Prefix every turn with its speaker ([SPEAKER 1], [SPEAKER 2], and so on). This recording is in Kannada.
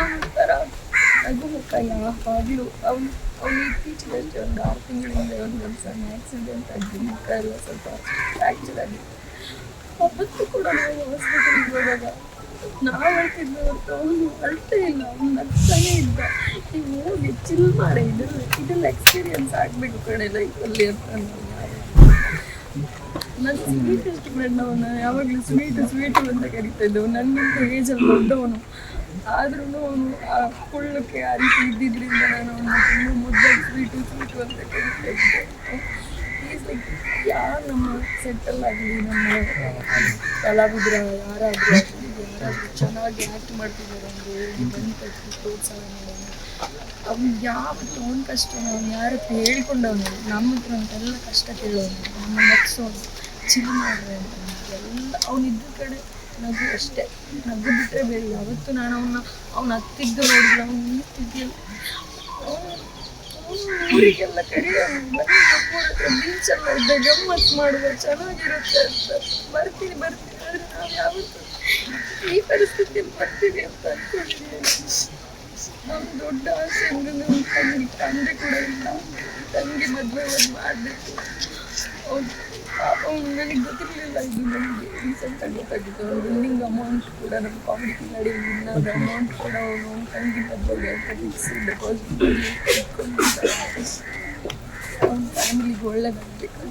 [SPEAKER 1] ಒಂಥರ ನಗು ಮುಖ ಯಾವಾಗಲೂ ಅವ್ನು ಅವ್ನು ಇತ್ತೀಚೆಗಷ್ಟೇ ಒಂದು ಆರು ತಿಂಗಳಿಂದ ಒಂದು ಸಣ್ಣ ಆಕ್ಸಿಡೆಂಟ್ ಆಗಿ ಮುಖ ಎಲ್ಲ ಸ್ವಲ್ಪ ಫ್ರ್ಯಾಕ್ಚರ್ ಆಗಿ ಅವತ್ತು ಕೂಡ ನಾವು ಹಾಸ್ಪಿಟಲ್ಗೆ ಹೋದಾಗ ನಾವು ಅಳ್ತಿದ್ವಿ ಹೊರತು ಅವನು ಅರ್ಥ ಇಲ್ಲ ಇದ್ದ ಈಗ ಹೋಗಿ ಚಿಲ್ ಮಾಡೆ ಇದೆಲ್ಲ ಇದೆಲ್ಲ ಎಕ್ಸ್ಪೀರಿಯನ್ಸ್ ಆಗಬೇಕು ಕಡೆ ಲೈಫಲ್ಲಿ ಅಂತ ನಾನು ನನ್ನ ಸ್ವೀಟೆಸ್ಟ್ ಫ್ರೆಂಡ್ ಯಾವಾಗಲೂ ಸ್ವೀಟು ಸ್ವೀಟು ಅಂತ ಕರಿತಾ ಇದ್ದವು ನನ್ಗಿಂತ ಏಜಲ್ಲಿ ದೊಡ್ಡವನು. ಆದ್ರೂ ಅವನು ಆ ಕುಳ್ಳಕ್ಕೆ ಆ ರೀತಿ ಇದ್ದಿದ್ರಿಂದ ನಾನು ಅವನ ತುಂಬ ಮುದ್ದಾಗಿ ಸ್ವೀಟು ಸ್ವೀಟು ಅಂತ ಕರಿತಾ ಇದ್ದೆ. ಲೈಕ್ ಯಾರು ನಮ್ಮ ಸೆಟ್ಟಲ್ ಆಗಲಿ ನಮ್ಮ ಕಲಾವಿದ್ರ, ಯಾರಾದರೂ ಚೆನ್ನಾಗಿ ಆ್ಯಕ್ಟ್ ಮಾಡ್ತಿದ್ದಾರೆ ಅಂದರೆ ಬಂದು ಪ್ರೋತ್ಸಾಹ ಮಾಡೋಣ. ಅವ್ನು ಯಾವ ಅವ್ನ ಕಷ್ಟ, ಅವ್ನು ಯಾರ ಹತ್ರ ಹೇಳ್ಕೊಂಡವನು ನಮ್ಮ ಹತ್ರ ಅಂತೆಲ್ಲ ಕಷ್ಟ ಕೇಳೋನು ನಮ್ಮ ನಗ್ಸೋನು ಚಿಲ್ ಮಾಡ್ರೆ ಅಂತ ಎಲ್ಲ ಅವನಿದ್ದ ಕಡೆ ನಗು ಅಷ್ಟೇ. ನಗು ಬಿಟ್ಟರೆ ಬೇರೆ ಯಾವತ್ತೂ ನಾನು ಅವನ್ನ ಅವ್ನು ಹತ್ತಿದ್ದ ನೋಡಿದ್ರೆ ಅವ್ನು ನಿಂತಿದ್ದಿಲ್ಲ ಊರಿಗೆಲ್ಲ ಕಡೆ ಬನ್ನಿ ನಮ್ಮೂರ ಹತ್ರ ಬೀಚಲ್ಲ ಮಾಡುವ ಚೆನ್ನಾಗಿರುತ್ತೆ ಅಂತ. ಬರ್ತೀನಿ ಬರ್ತೀನಿ. ಆದರೆ ನಾವು ಯಾವತ್ತೂ ಈ ಪರಿಸ್ಥಿತಿ ಬರ್ತೀವಿ ಅಂತ ಅನ್ಕೊಂಡಿದ್ದೀನಿ. ನಮ್ಮ ದೊಡ್ಡ ಆಸೆ ನಮ್ಮ ತಂಗಿ ತಂದೆ ಕೂಡ ಇಲ್ಲ. ತಂಗಿ ಮದುವೆ ಒಂದು ಮಾಡಬೇಕು. ನನಗೆ ಗೊತ್ತಿರಲಿಲ್ಲ ಇದು ನನಗೆ ರೀಸೆಂಟಾಗಿ ಗೊತ್ತಾಗಿತ್ತು ರನ್ನಿಂಗ್ ಅಮೌಂಟ್ ಕೂಡ ನಮ್ಮ ಕಾಮಿಡಿ ನಡಿ ಅಮೌಂಟ್ ಕೂಡ ಅವನು ತಂಗಿ ಮದುವೆಗೆ ಅಂತ ಫಿಕ್ಸ್ ಡೆಪಾಸಿಟ್ ಅವ್ನ ಫ್ಯಾಮಿಲಿಗೆ ಒಳ್ಳೇದಾಗಬೇಕು